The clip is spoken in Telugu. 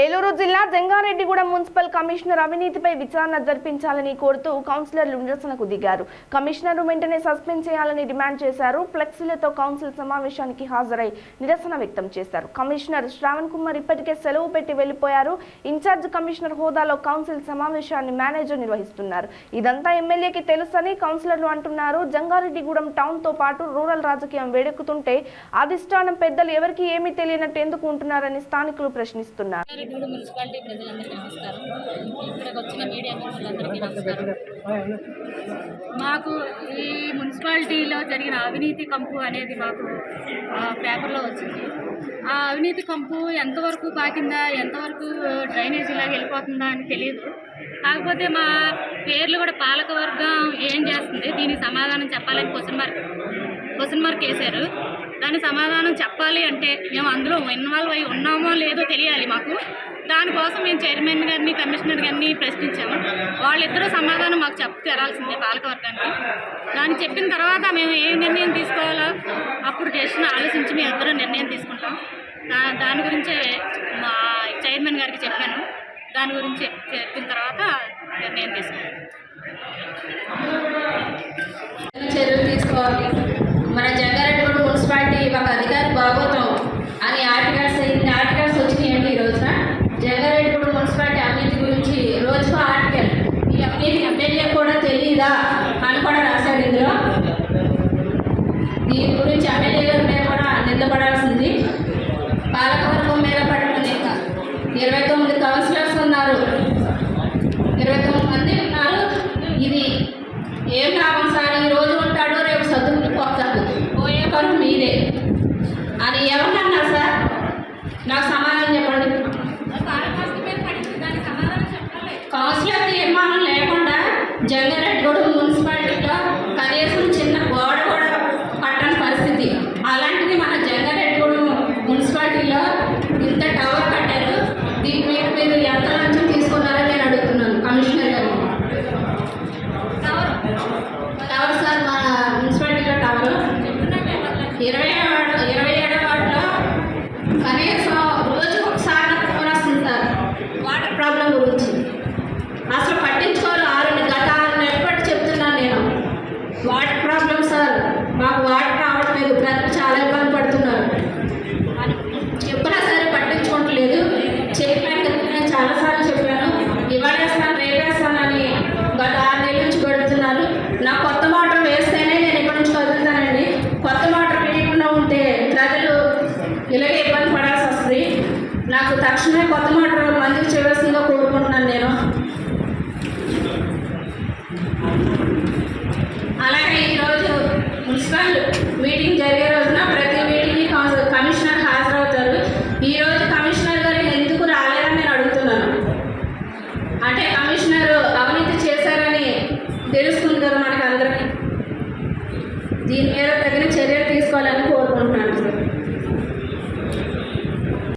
ఏలూరు జిల్లా జంగారెడ్డిగూడెం మున్సిపల్ కమిషనర్ అవినీతిపై విచారణ జరిపించాలని కోరుతూ కౌన్సిలర్లు నిరసనకు దిగారు. కమిషనర్ వెంటనే సస్పెండ్ చేయాలని డిమాండ్ చేశారు. ఫ్లెక్సీలతో కౌన్సిల్ సమావేశానికి హాజరై నిరసన వ్యక్తం చేశారు. కమిషనర్ శ్రావణ్ కుమార్ ఇప్పటికే సెలవు పెట్టి వెళ్ళిపోయారు ఇన్ఛార్జ్ కమిషనర్ హోదాలో కౌన్సిల్ సమావేశాన్ని మేనేజర్ నిర్వహిస్తున్నారు. ఇదంతా ఎమ్మెల్యేకి తెలుసని కౌన్సిలర్లు అంటున్నారు. జంగారెడ్డిగూడెం టౌన్తో పాటు రూరల్ రాజకీయం వేడెక్కుతుంటే అధిష్టానం పెద్దలు ఎవరికి ఏమీ తెలియనట్టు ఎందుకు ఉంటున్నారని స్థానికులు ప్రశ్నిస్తున్నారు. రంగారెడ్డి మున్సిపాలిటీ ప్రజలందరికీ నమస్కారం. ఇక్కడికి వచ్చిన మీడియా మిత్రులందరికీ నమస్కారం. మాకు ఈ మున్సిపాలిటీలో జరిగిన అవినీతి కంపు అనేది మాకు పేపర్లో వచ్చింది. ఆ అవినీతి కంపు ఎంతవరకు పాకిందా ఎంతవరకు డ్రైనేజీలాగా వెళ్ళిపోతుందా అని తెలియదు కాకపోతే మా పేర్లు కూడా పాలకవర్గం ఏం చేస్తుంది దీనికి సమాధానం చెప్పాలని క్వశ్చన్ మార్క్ క్వశ్చన్ మార్క్ వేశారు. దాని సమాధానం చెప్పాలి అంటే మేము అందులో ఇన్వాల్వ్ అయి ఉన్నామో లేదో తెలియాలి మాకు. దానికోసం మేము చైర్మన్ గారిని కమిషనర్ గారిని ప్రశ్నించాము. వాళ్ళిద్దరూ సమాధానం మాకు చెప్పు తెరాల్సిందే పాలకవర్గానికి. దాన్ని చెప్పిన తర్వాత మేము ఏ నిర్ణయం తీసుకోవాలో అప్పుడు చేసిన ఆలోచించి మేము ఇద్దరు నిర్ణయం తీసుకుంటాం. దా దాని గురించే మా చైర్మన్ గారికి చెప్పాను. దాని గురించి చెప్పిన తర్వాత నిర్ణయం తీసుకుంటాం చర్యలు తీసుకోవాలి మన జంగారెడ్డిగూడ మున్సిపాలిటీ ఒక అధికారి బాగోతాం అని ఆర్టికల్స్ ఇన్ని ఆర్టికల్స్ వచ్చినాయండి ఈ రోజున జంగారెడ్డిగూడ మున్సిపాలిటీ అవినీతి గురించి రోజుకో ఆర్టికల్ ఈ అవినీతి ఎమ్మెల్యే కూడా తెలియదా అని కూడా రాశాడు ఇందులో దీని గురించి ఎమ్మెల్యే గారి మీద కూడా నిందపడాల్సింది పాలకవర్గం మీద పడిన నింద ఇరవై తొమ్మిది కౌన్సిలర్స్ ఉన్నారు ఇరవై తొమ్మిది మంది ఉన్నారు ఇది ఏం లాభం సార్? ఈ రోజు ఉంటాడు రేపు చదువుకుని పోతాడు. పోయే పని మీదే. అని ఎవరన్నారు సార్? నాకు సమాధానం చెప్పండి. కౌన్సిలర్ తీర్మానం లేకుండా జంగారెడ్డిగూడ మున్సిపాలిటీలో కనీసం చిన్న గోడ కూడా కట్టని పరిస్థితి అలాంటిది మన జంగారెడ్డిగూడ మున్సిపాలిటీలో ఇంత టవర్ కట్టారు దీని మీద మీరు ఎంత లంచం తీసుకున్నారని నేను అడుగుతున్నాను కమిషనర్ గారు టవర్ సార్ మన మున్సిపాలిటీలో టవర్ ఇరవై ఏడు ఇరవై ఏడో వార్డులో కనీసం రోజుకు ఒకసారి నాకు ఫోన్ వస్తుంది సార్ వాటర్ ప్రాబ్లం గురించి అసలు పట్టించుకోరు ఆరు గత ఆరు నెలల పాటు చెప్తున్నాను నేను వాటర్ ప్రాబ్లం సార్. మాకు వాటర్ రావట్లేదు ప్రజలు చాలా ఇబ్బంది పడుతున్నారు. అని చెప్పినా సరే పట్టించుకోవట్లేదు. చెప్పాను నేను చాలాసార్లు చెప్పాను. ఇవాళేస్తాను అని గత ఆరు నెలల నుంచి పెడుతున్నారు. నా కొత్త మోటార్ వేస్తేనే నేను ఇక్కడి నుంచి వదులుతానండి. కొత్త మోటార్ వేయకుండా ఉంటే ప్రజలు ఇలాగే ఇబ్బంది పడాల్సి వస్తుంది. నాకు తక్షణమే కొత్త మోటార్ దీని మీద తగిన చర్యలు తీసుకోవాలని కోరుకుంటున్నాను